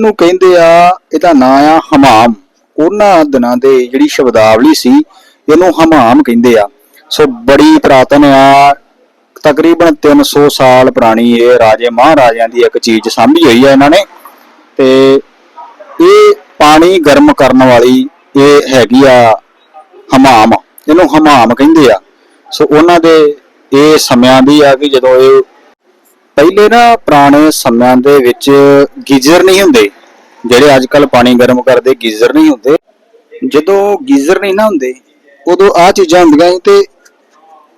ਇਹਨੂੰ ਕਹਿੰਦੇ ਆ, ਇਹਦਾ ਨਾਂ ਆ ਹਮਾਮ। ਉਹਨਾਂ ਦਿਨਾਂ ਦੇ ਜਿਹੜੀ ਸ਼ਬਦਾਵਲੀ ਸੀ, ਇਹਨੂੰ ਹਮਾਮ ਕਹਿੰਦੇ ਆ। ਸੋ ਬੜੀ ਪ੍ਰਾਤਨ ਆ, ਤਕਰੀਬਨ 300 ਸਾਲ ਪੁਰਾਣੀ ਇਹ ਰਾਜੇ ਮਹਾਰਾਜਿਆਂ ਦੀ ਇੱਕ ਚੀਜ਼ ਸਾਂਭੀ ਹੋਈ ਆ ਇਹਨਾਂ ਨੇ। ਤੇ ਇਹ ਪਾਣੀ ਗਰਮ ਕਰਨ ਵਾਲੀ ਇਹ ਹੈਗੀ ਆ ਹਮਾਮ। ਇਹਨੂੰ ਹਮਾਮ ਕਹਿੰਦੇ ਆ। ਸੋ ਉਹਨਾਂ ਦੇ ਇਹ ਸਮਿਆਂ ਦੀ ਆ ਕਿ ਜਦੋਂ ਇਹ ਪਹਿਲੇ ਨਾ ਪੁਰਾਣੇ ਸਮਿਆਂ ਦੇ ਵਿੱਚ ਗੀਜ਼ਰ ਨਹੀਂ ਹੁੰਦੇ। ਜਿਹੜੇ ਅੱਜ ਕੱਲ ਪਾਣੀ ਗਰਮ ਕਰਦੇ, ਗੀਜ਼ਰ ਨਹੀਂ ਹੁੰਦੇ। ਜਦੋਂ ਗੀਜ਼ਰ ਨਹੀਂ ਨਾ ਹੁੰਦੇ, ਉਦੋਂ ਆ ਚੀਜ਼ਾਂ ਹੁੰਦੀਆਂ ਸੀ ਤੇ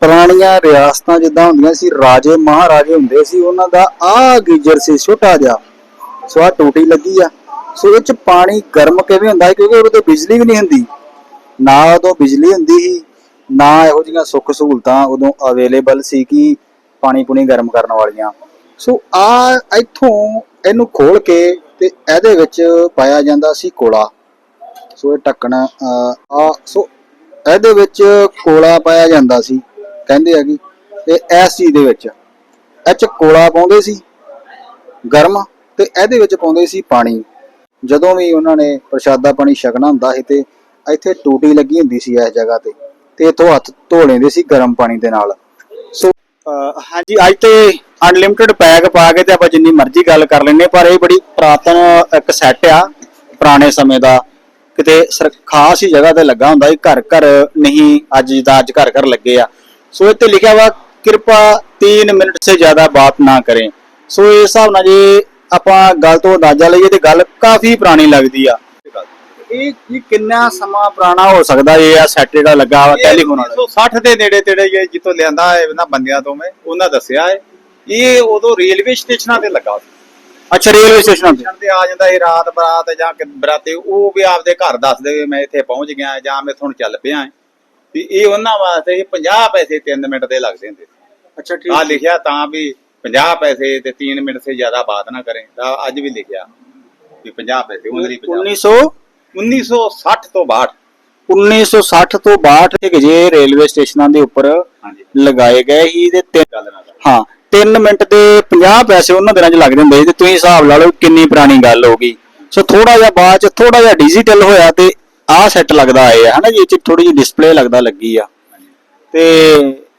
ਪੁਰਾਣੀਆਂ ਰਿਆਸਤਾਂ ਜਿੱਦਾਂ ਹੁੰਦੀਆਂ ਸੀ, ਰਾਜੇ ਮਹਾਰਾਜੇ ਹੁੰਦੇ ਸੀ, ਉਹਨਾਂ ਦਾ ਆ ਗੀਜ਼ਰ ਸੀ, ਛੋਟਾ ਜਿਹਾ। ਸੋ ਆ ਟੂਟੀ ਲੱਗੀ ਆ। ਸੋ ਇਹ ਚ ਪਾਣੀ ਗਰਮ ਕਿਵੇਂ ਹੁੰਦਾ ਹੈ ਕਿਉਂਕਿ ਉਦੋਂ ਬਿਜਲੀ ਵੀ ਨਹੀਂ ਹੁੰਦੀ। ਨਾ ਉਦੋਂ ਬਿਜਲੀ ਹੁੰਦੀ ਸੀ, ਨਾ ਇਹੋ ਜਿਹੀਆਂ ਸੁੱਖ ਸਹੂਲਤਾਂ ਉਦੋਂ ਅਵੇਲੇਬਲ ਸੀ ਕਿ ਪਾਣੀ ਪੁਣੀ ਗਰਮ ਕਰਨ ਵਾਲੀਆਂ। ਸੋ ਆ ਇੱਥੋਂ ਇਹਨੂੰ ਖੋਲ ਕੇ ਤੇ ਇਹਦੇ ਵਿੱਚ ਪਾਇਆ ਜਾਂਦਾ ਸੀ ਕੋਲਾ। ਸੋ ਇਹ ਢੱਕਣ ਆ, ਸੋ ਇਹਦੇ ਵਿੱਚ ਕੋਲਾ ਪਾਇਆ ਜਾਂਦਾ ਸੀ, ਕਹਿੰਦੇ ਆ ਕਿ, ਤੇ ਇਸ ਚੀਜ਼ ਦੇ ਵਿੱਚ, ਇਹ ਚ ਕੋਲਾ ਪਾਉਂਦੇ ਸੀ, ਗਰਮ, ਤੇ ਇਹਦੇ ਵਿੱਚ ਪਾਉਂਦੇ ਸੀ ਪਾਣੀ। ਜਦੋਂ ਵੀ ਉਹਨਾਂ ਨੇ ਪ੍ਰਸ਼ਾਦਾ ਪਾਣੀ ਛਕਣਾ ਹੁੰਦਾ ਸੀ ਤੇ ਇੱਥੇ ਟੂਟੀ ਲੱਗੀ ਹੁੰਦੀ ਸੀ ਇਸ ਜਗ੍ਹਾ ਤੇ ਤੇ ਇੱਥੋਂ ਹੱਥ ਧੋ ਲੈਂਦੇ ਸੀ ਗਰਮ ਪਾਣੀ ਦੇ ਨਾਲ। ਸੋ ਹਾਂਜੀ, ਅੱਜ ਤੇ ਅਨਲਿਮਿਟਿਡ ਪੈਕ ਪਾ ਕੇ ਤੇ ਆਪਾਂ ਜਿੰਨੀ ਮਰਜ਼ੀ ਗੱਲ ਕਰ ਲੈਨੇ ਪਰ ਇਹ ਬੜੀ ਪ੍ਰਾਤਨ ਇੱਕ ਸੈੱਟ ਆ ਪੁਰਾਣੇ ਸਮੇਂ ਦਾ। ਕਿਤੇ ਖਾਸ ਹੀ ਜਗ੍ਹਾ ਤੇ ਲੱਗਾ ਹੁੰਦਾ ਸੀ ਘਰ ਘਰ ਨਹੀਂ ਅੱਜ ਜਿੱਦਾਂ ਅੱਜ ਘਰ ਘਰ ਲੱਗੇ ਆ। ਸੋ ਇੱਥੇ ਲਿਖਿਆ ਵਾ ਕਿਰਪਾ 3 ਮਿੰਟ ਸੇ ਜ਼ਿਆਦਾ ਬਾਤ ਨਾ ਕरें ਸੋ ਇਸ ਹਿਸਾਬ ਨਾਲ ਜੇ ਆਪਾਂ ਗੱਲ ਤੋਂ ਅੰਦਾਜ਼ਾ ਲਈਏ ਤੇ ਗੱਲ ਕਾਫੀ ਪੁਰਾਣੀ ਲੱਗਦੀ ਆ। ਇਹ ਕੀ ਕਿੰਨਾ ਸਮਾਂ ਪੁਰਾਣਾ ਹੋ ਸਕਦਾ ਇਹ ਆ ਸੈੱਟ ਜਿਹੜਾ ਲੱਗਾ ਵਾ ਟੈਲੀਫੋਨ ਵਾਲਾ? 1960 ਦੇ ਨੇੜੇ ਤੇੜੇ ਇਹ ਜਿੱਥੋਂ ਲਿਆਂਦਾ ਹੈ ਇਹਨਾਂ ਬੰਦਿਆਂ ਤੋਂ ਮੈਂ ਉਹਨਾਂ ਦੱਸਿਆ ਹੈ। ਇਹ ਉਦੋਂ ਰੇਲਵੇ ਸਟੇਸ਼ਨਾਂ ਤੇ ਲੱਗਾ ਸੀ। ਅੱਛਾ ਰੇਲਵੇ ਸਟੇਸ਼ਨ ਤੇ। ਤੇ ਆ ਜਾਂਦਾ ਇਹ ਰਾਤ ਬਰਾਤ ਜਾਂ ਕਿ ਬਰਾਤੇ ਉਹ ਵੀ ਆਪਦੇ ਘਰ ਦੱਸਦੇ ਵੀ ਮੈਂ ਇੱਥੇ ਪਹੁੰਚ ਗਿਆ ਜਾਂ ਮੈਂ ਤੁਹਾਨੂੰ ਚੱਲ ਪਿਆ ਵੀ ਇਹ ਉਹਨਾਂ ਵਾਸਤੇ ਇਹ 50 ਪੈਸੇ 3 ਮਿੰਟ ਦੇ ਲੱਗਦੇ ਹੁੰਦੇ ਅੱਛਾ ਆ ਲਿਖਿਆ ਤਾਂ ਵੀ 50 ਪੈਸੇ ਤੇ 3 ਮਿੰਟ ਸੇ ਜ਼ਿਆਦਾ ਬਾਤ ਨਾ ਕरें ਤਾਂ ਅੱਜ ਵੀ ਲਿਖਿਆ ਵੀ 50 ਪੈਸੇ 50 1900 1960 ਤੋਂ ਬਾਅਦ 1960 ਤੋਂ 62 ਤੱਕ ਜੇ ਰੇਲਵੇ ਸਟੇਸ਼ਨਾਂ ਦੇ ਉੱਪਰ ਲਗਾਏ ਗਏ ਸੀ ਤੇ ਤਿੰਨ ਗੱਲ ਨਾ ਕਰ। ਹਾਂ 3 ਮਿੰਟ ਦੇ 50 ਪੈਸੇ ਉਹਨਾਂ ਦਿਨਾਂ 'ਚ ਲੱਗਦੇ ਹੁੰਦੇ ਸੀ ਤੇ ਤੁਸੀਂ ਹਿਸਾਬ ਲਾ ਲਓ ਕਿੰਨੀ ਪੁਰਾਣੀ ਗੱਲ ਹੋ ਗਈ। ਸੋ ਥੋੜਾ ਜਿਹਾ ਬਾਅਦ 'ਚ ਥੋੜਾ ਜਿਹਾ ਡਿਜੀਟਲ ਹੋਇਆ ਤੇ ਆਹ ਸੈੱਟ ਲੱਗਦਾ ਆਏ ਹਨਾ ਜੀ? ਇਹ 'ਚ ਥੋੜੀ ਜਿਹੀ ਡਿਸਪਲੇ ਲੱਗਦਾ ਲੱਗੀ ਆ। ਤੇ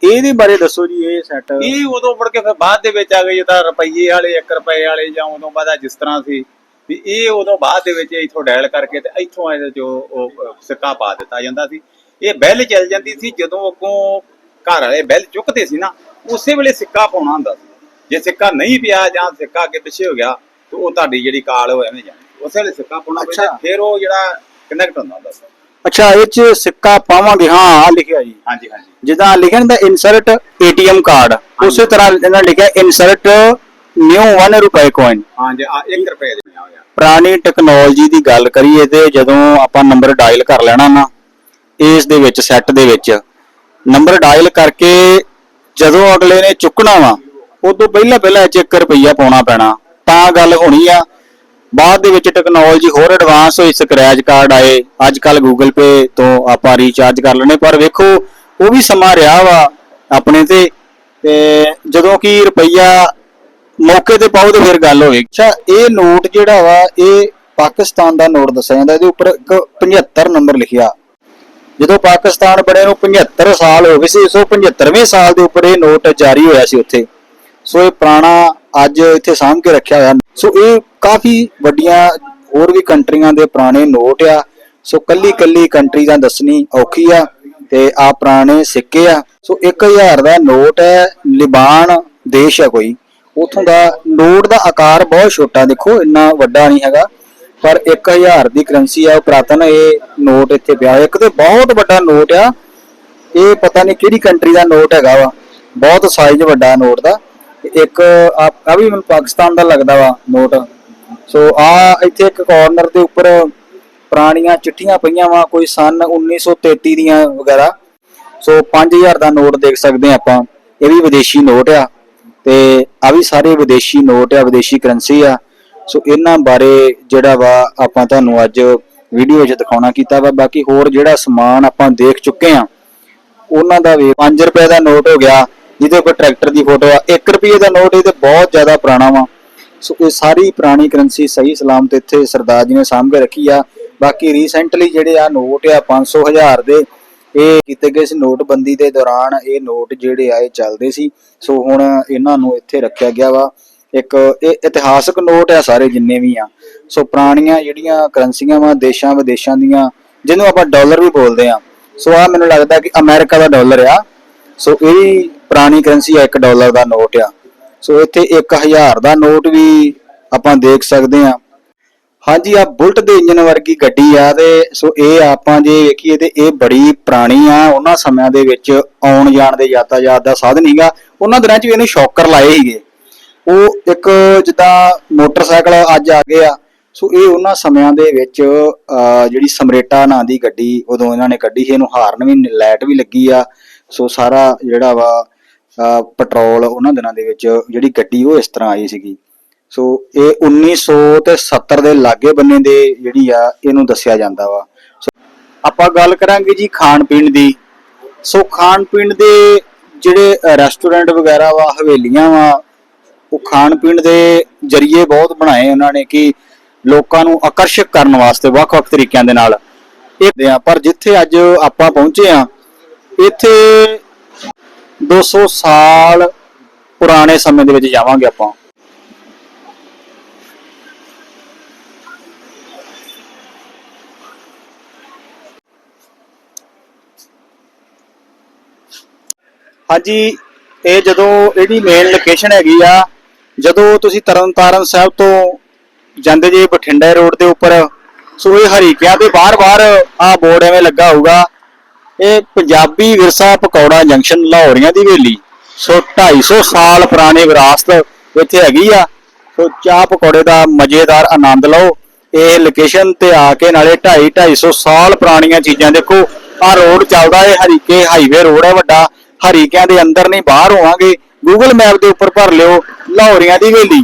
ਇਹਦੇ ਬਾਰੇ ਦੱਸੋ ਜੀ, ਇਹ ਸੈੱਟ ਇਹ ਉਦੋਂ ਮੁੜ ਕੇ ਫਿਰ ਬਾਅਦ ਦੇ ਵਿੱਚ ਆ ਗਏ, ਜਿੱਦਾਂ ਰੁਪਈਏ ਵਾਲੇ 1 ਰੁਪਏ ਵਾਲੇ ਜਾਂ ਉਦੋਂ ਬਾਅਦ ਜਿਸ ਤਰ੍ਹਾਂ ਸੀ। ਵੀ ਇਹ ਉਦੋਂ ਬਾਅਦ ਦੇ ਵਿੱਚ ਇਥੋਂ ਡਾਇਲ ਕਰਕੇ ਤੇ ਇਥੋਂ ਇਹਦੇ ਜੋ ਸਿੱਕਾ ਪਾ ਦਿੱਤਾ ਜਾਂਦਾ ਸੀ। ਇਹ ਬੈਲ ਚੱਲ ਜਾਂਦੀ ਸੀ ਜਦੋਂ ਅੱਗੋਂ ਘਰ ਵਾਲੇ ਬੈਲ ਚੁੱਕਦੇ ਸੀ ਨਾ ਉਸੇ ਵੇਲੇ ਸਿੱਕਾ ਪਾਉਣਾ ਹੁੰਦਾ ਸੀ। ਜੇ ਸਿੱਕਾ ਨਹੀਂ ਪਿਆ ਜਾਂ ਸਿੱਕਾ ਅੱਗੇ ਪਿੱਛੇ ਹੋ ਗਿਆ ਤੇ ਉਹ ਤੁਹਾਡੀ ਜਿਹੜੀ ਕਾਲ ਹੋ ਐਵੇਂ ਜਾਣੀ। ਉਸੇ ਵੇਲੇ ਸਿੱਕਾ ਪਾਉਣਾ ਪੈਂਦਾ। ਫਿਰ ਉਹ ਜਿਹੜਾ ਕਨੈਕਟ ਹੁੰਦਾ ਹੁੰਦਾ ਸੀ। ਅੱਛਾ ਇਹ 'ਚ ਸਿੱਕਾ ਪਾਵਾਂਗੇ ਹਾਂ ਆ ਲਿਖਿਆ ਜੀ। ਹਾਂਜੀ ਹਾਂਜੀ। ਜਿੱਦਾਂ ਲਿਖਿਆ ਹੁੰਦਾ ਇਨਸਰਟ ਏਟੀਐਮ ਕਾਰਡ ਉਸੇ ਤਰ੍ਹਾਂ ਇਹਨਾਂ ਲਿਖਿਆ ਇਨਸਰਟ ਨਿਊ 1 ਰੁਪਏ ਕੋਇਨ ਹਾਂਜੀ ਆ 1 ਰੁਪਏ ਦੇ ਆ। ਗਿਆ ਪੁਰਾਣੀ ਟੈਕਨੋਲੋਜੀ ਦੀ ਗੱਲ ਕਰੀਏ ਤੇ ਜਦੋਂ ਆਪਾਂ ਨੰਬਰ ਡਾਇਲ ਕਰ ਲੈਣਾ ਨਾ ਇਸ ਦੇ ਵਿੱਚ ਸੈੱਟ ਦੇ ਵਿੱਚ ਨੰਬਰ ਡਾਇਲ ਕਰਕੇ ਜਦੋਂ ਅਗਲੇ ਨੇ ਚੁੱਕਣਾ ਵਾ, ਉਦੋਂ ਪਹਿਲਾਂ ਪਹਿਲਾਂ ਇਹ 'ਚ 1 ਰੁਪਈਆ ਪਾਉਣਾ ਪੈਣਾ। ਤਾਂ ਗੱਲ ਹੋਣੀ ਆ। ਬਾਅਦ ਦੇ ਵਿੱਚ ਟੈਕਨੋਲੋਜੀ ਹੋਰ ਐਡਵਾਂਸ ਹੋਈ ਸਕ੍ਰੈਚ ਕਾਰਡ ਆਏ। ਅੱਜ ਕੱਲ ਗੂਗਲ ਪੇ ਤੋਂ ਆਪਾਂ ਰੀਚਾਰਜ ਕਰ ਲੈਣੇ ਪਰ ਵੇਖੋ, ਉਹ ਵੀ ਸਮਾਂ ਰਿਹਾ ਵਾ ਆਪਣੇ ਤੇ। ਤੇ ਜਦੋਂ ਕਿ ਰੁਪਈਆ ਮੌਕੇ ਤੇ ਪਾਉ ਤੇ ਫਿਰ ਗੱਲ ਹੋਵੇ। ਅੱਛਾ, ਇਹ ਨੋਟ ਜਿਹੜਾ ਵਾ, ਇਹ ਪਾਕਿਸਤਾਨ ਦਾ ਨੋਟ ਦੱਸਿਆ ਜਾਂਦਾ। ਇਹਦੇ ਉੱਪਰ ਇੱਕ 75 ਨੰਬਰ ਲਿਖਿਆ। ਜਦੋਂ ਪਾਕਿਸਤਾਨ ਬਣੇ ਨੂੰ 75 ਸਾਲ ਹੋ ਗਏ ਸੀ 175ਵੇਂ ਸਾਲ ਦੇ ਉੱਪਰ ਇਹ ਨੋਟ ਜਾਰੀ ਹੋਇਆ ਸੀ ਉੱਥੇ। ਸੋ ਇਹ ਪੁਰਾਣਾ ਅੱਜ ਇੱਥੇ ਸਾਂਭ ਕੇ ਰੱਖਿਆ ਹੋਇਆ। ਸੋ ਇਹ ਕਾਫੀ ਵੱਡੀਆਂ ਹੋਰ ਵੀ ਕੰਟਰੀਆਂ ਦੇ ਪੁਰਾਣੇ ਨੋਟ ਆ। ਸੋ ਕੱਲੀ ਕੱਲੀ ਕੰਟਰੀ ਦਾ ਦੱਸਣੀ ਔਖੀ ਆ ਤੇ ਆ ਪੁਰਾਣੇ ਸਿੱਕੇ ਆ। ਸੋ 1000 ਦਾ ਨੋਟ ਹੈ, ਲਿਬਾਨ ਦੇਸ਼ ਹੈ ਕੋਈ। ਉਥੋਂ ਦਾ ਨੋਟ ਦਾ ਆਕਾਰ ਬਹੁਤ ਛੋਟਾ, ਦੇਖੋ ਇੰਨਾ ਵੱਡਾ ਨਹੀਂ ਹੈਗਾ। ਪਰ 1000 ਦੀ ਕਰੰਸੀ ਆ, ਉਹ ਪ੍ਰਾਤਨ ਇਹ ਨੋਟ ਇੱਥੇ ਪਿਆ। ਇੱਕ ਤੇ ਬਹੁਤ ਵੱਡਾ ਨੋਟ ਆ। ਇਹ ਪਤਾ ਨਹੀਂ ਕਿਹੜੀ ਕੰਟਰੀ ਦਾ ਨੋਟ ਹੈਗਾ ਵਾ। ਬਹੁਤ ਸਾਈਜ਼ ਵੱਡਾ ਨੋਟ ਦਾ। ਇੱਕ ਆ ਵੀ ਮੈਨੂੰ ਪਾਕਿਸਤਾਨ ਦਾ ਲੱਗਦਾ ਵਾ ਨੋਟ ਸੋ ਆ ਇੱਥੇ ਇੱਕ ਕਾਰਨਰ ਦੇ ਉੱਪਰ ਪੁਰਾਣੀਆਂ ਚਿੱਠੀਆਂ ਪਈਆਂ ਵਾ, ਕੋਈ ਸਨ 1933 ਦੀਆਂ ਵਗੈਰਾ। ਸੋ 5000 ਦਾ ਨੋਟ ਦੇਖ ਸਕਦੇ ਹਾਂ ਆਪਾਂ। ਇਹ ਵੀ ਵਿਦੇਸ਼ੀ ਨੋਟ ਆ। ਤੇ ਆ ਵੀ ਸਾਰੇ ਵਿਦੇਸ਼ੀ ਨੋਟ ਆ, ਵਿਦੇਸ਼ੀ ਕਰੰਸੀ ਆ। ਸੋ ਇਹਨਾਂ ਬਾਰੇ ਜਿਹੜਾ ਵਾ ਆਪਾਂ ਤੁਹਾਨੂੰ ਅੱਜ ਵੀਡੀਓ 'ਚ ਦਿਖਾਉਣਾ ਕੀਤਾ ਵਾ। ਬਾਕੀ ਹੋਰ ਜਿਹੜਾ ਸਮਾਨ ਆਪਾਂ ਦੇਖ ਚੁੱਕੇ ਆ ਉਹਨਾਂ ਦਾ ਵੀ 5 ਰੁਪਏ ਦਾ ਨੋਟ ਹੋ ਗਿਆ, ਜਿਹਦੇ ਉੱਪਰ ਟਰੈਕਟਰ ਦੀ ਫੋਟੋ ਆ। 1 ਰੁਪਏ ਦਾ ਨੋਟ ਇਹ ਤੇ ਬਹੁਤ ਜ਼ਿਆਦਾ ਪੁਰਾਣਾ ਵਾ। ਸੋ ਇਹ ਸਾਰੀ ਪੁਰਾਣੀ ਕਰੰਸੀ ਸਹੀ ਸਲਾਮਤ ਇੱਥੇ ਸਰਦਾਰ ਜੀ ਨੇ ਸਾਂਭ ਕੇ ਰੱਖੀ ਆ। ਬਾਕੀ ਰੀਸੈਂਟਲੀ ਜਿਹੜੇ ਆ ਨੋਟ ਆ 500 ਹਜ਼ਾਰ ਦੇ, ਇਹ ਕੀਤੇ ਗਏ ਸੀ ਨੋਟਬੰਦੀ ਦੇ ਦੌਰਾਨ ਇਹ ਨੋਟ ਜਿਹੜੇ ਆ, ਇਹ ਚੱਲਦੇ ਸੀ। ਸੋ ਹੁਣ ਇਹਨਾਂ ਨੂੰ ਇੱਥੇ ਰੱਖਿਆ ਗਿਆ ਵਾ। ਇੱਕ ਇਹ ਇਤਿਹਾਸਕ ਨੋਟ ਆ ਸਾਰੇ ਜਿੰਨੇ ਵੀ ਆ। ਸੋ ਪੁਰਾਣੀਆਂ ਜਿਹੜੀਆਂ ਕਰੰਸੀਆਂ ਵਾ ਦੇਸ਼ਾਂ ਵਿਦੇਸ਼ਾਂ ਦੀਆਂ, ਜਿਹਨੂੰ ਆਪਾਂ ਡਾਲਰ ਵੀ ਬੋਲਦੇ ਆ, ਸੋ ਆ ਮੈਨੂੰ ਲੱਗਦਾ ਕਿ ਅਮਰੀਕਾ ਦਾ ਡਾਲਰ ਆ। ਸੋ ਇਹ ਵੀ ਪੁਰਾਣੀ ਕਰੰਸੀ ਆ 1 ਡਾਲਰ ਦਾ ਨੋਟ ਆ। ਸੋ ਇੱਥੇ 1000 ਦਾ ਨੋਟ ਵੀ ਆਪਾਂ ਦੇਖ ਸਕਦੇ ਆ। ਹਾਂਜੀ ਆ ਬੁਲਟ ਦੇ ਇੰਜਨ ਵਰਗੀ ਗੱਡੀ ਆ ਤੇ ਸੋ ਇਹ ਆਪਾਂ ਜੇ ਵੇਖੀਏ ਤੇ ਇਹ ਬੜੀ ਪੁਰਾਣੀ ਆ, ਉਹਨਾਂ ਸਮਿਆਂ ਦੇ ਵਿੱਚ ਆਉਣ ਜਾਣ ਦੇ ਯਾਤਾਯਾਤ ਦਾ ਸਾਧਨ ਹੀਗਾ ਉਹਨਾਂ ਦਿਨਾਂ 'ਚ ਵੀ ਇਹਨੂੰ ਸ਼ੌਕਰ ਲਾਏ ਸੀਗੇ। ਉਹ ਇੱਕ ਜਿੱਦਾਂ ਮੋਟਰਸਾਈਕਲ ਅੱਜ ਆ ਗਏ ਆ ਸੋ ਇਹ ਉਹਨਾਂ ਸਮਿਆਂ ਦੇ ਵਿੱਚ ਅਹ, ਜਿਹੜੀ ਸਮਰੇਟਾ ਨਾਂ ਦੀ ਗੱਡੀ ਉਦੋਂ ਇਹਨਾਂ ਨੇ ਕੱਢੀ ਸੀ ਇਹਨੂੰ ਹਾਰਨ ਵੀ ਲਾਈਟ ਵੀ ਲੱਗੀ ਆ। ਸੋ ਸਾਰਾ ਜਿਹੜਾ ਵਾ ਪੈਟਰੋਲ ਉਹਨਾਂ ਦਿਨਾਂ ਦੇ ਵਿੱਚ ਜਿਹੜੀ ਗੱਡੀ ਉਹ ਇਸ ਤਰ੍ਹਾਂ ਆਈ ਸੀਗੀ। ਸੋ ਇਹ 1900 ਤੇ 70 ਦੇ ਲਾਗੇ ਬੰਨੇ ਦੇ ਜਿਹੜੀ ਆ ਇਹਨੂੰ ਦੱਸਿਆ ਜਾਂਦਾ ਵਾ। ਆਪਾਂ ਗੱਲ ਕਰਾਂਗੇ ਜੀ ਖਾਣ ਪੀਣ ਦੀ। ਸੋ ਖਾਣ ਪੀਣ ਦੇ ਜਿਹੜੇ ਰੈਸਟੋਰੈਂਟ ਵਗੈਰਾ ਵਾ ਹਵੇਲੀਆਂ ਵਾ ਉਹ ਖਾਣ ਪੀਣ ਦੇ ਜਰੀਏ ਬਹੁਤ ਬਣਾਏ ਉਹਨਾਂ ਨੇ ਕਿ ਲੋਕਾਂ ਨੂੰ ਆਕਰਸ਼ਿਤ ਕਰਨ ਵਾਸਤੇ ਵੱਖ-ਵੱਖ ਤਰੀਕਿਆਂ ਦੇ ਨਾਲ ਇਹ ਆ ਪਰ ਜਿੱਥੇ ਅੱਜ ਆਪਾਂ ਪਹੁੰਚੇ ਆ ਇੱਥੇ 200 ਸਾਲ ਪੁਰਾਣੇ ਸਮੇਂ ਦੇ ਵਿੱਚ ਜਾਵਾਂਗੇ ਆਪਾਂ। ਹਾਂਜੀ, ਇਹ ਜਦੋਂ ਇਹਦੀ ਮੇਨ ਲੋਕੇਸ਼ਨ ਹੈਗੀ ਆ, ਜਦੋਂ ਤੁਸੀਂ ਤਰਨਤਾਰਨ ਸਾਹਿਬ ਤੋਂ ਜਾਂਦੇ ਜੇ ਬਠਿੰਡਾ ਰੋਡ ਦੇ ਉੱਪਰ। ਸੋ ਇਹ ਹਰੀਕਿਆਂ ਦੇ ਬਾਹਰ-ਬਾਹਰ ਆ ਬੋਰਡ ਐਵੇਂ ਲੱਗਾ ਹੋਊਗਾ। ਇਹ ਪੰਜਾਬੀ ਵਿਰਸਾ ਪਕੌੜਾ ਜੰਕਸ਼ਨ ਲਾਹੌਰੀਆਂ ਦੀ ਹਵੇਲੀ। ਸੋ 250 ਸਾਲ ਪੁਰਾਣੀ ਵਿਰਾਸਤ ਇੱਥੇ ਹੈਗੀ ਆ। ਸੋ ਚਾਹ ਪਕੌੜੇ ਦਾ ਮਜ਼ੇਦਾਰ ਆਨੰਦ ਲਓ। ਇਹ ਲੋਕੇਸ਼ਨ ਤੇ ਆ ਕੇ ਨਾਲੇ 2.5 250 ਸਾਲ ਪੁਰਾਣੀਆਂ ਚੀਜ਼ਾਂ ਦੇਖੋ। ਆ ਰੋਡ ਚੱਲਦਾ ਇਹ ਹਰੀਕੇ ਹਾਈਵੇ ਰੋਡ ਹੈ ਵੱਡਾ। ਹਰੀਕਿਆਂ ਦੇ ਅੰਦਰ ਨਹੀਂ ਬਾਹਰ ਹੋਵਾਂਗੇ। ਗੂਗਲ ਮੈਪ ਦੇ ਉੱਪਰ ਭਰ ਲਿਓ। ਲਾਹੌਰੀਆਂ ਦੀ ਹਵੇਲੀ।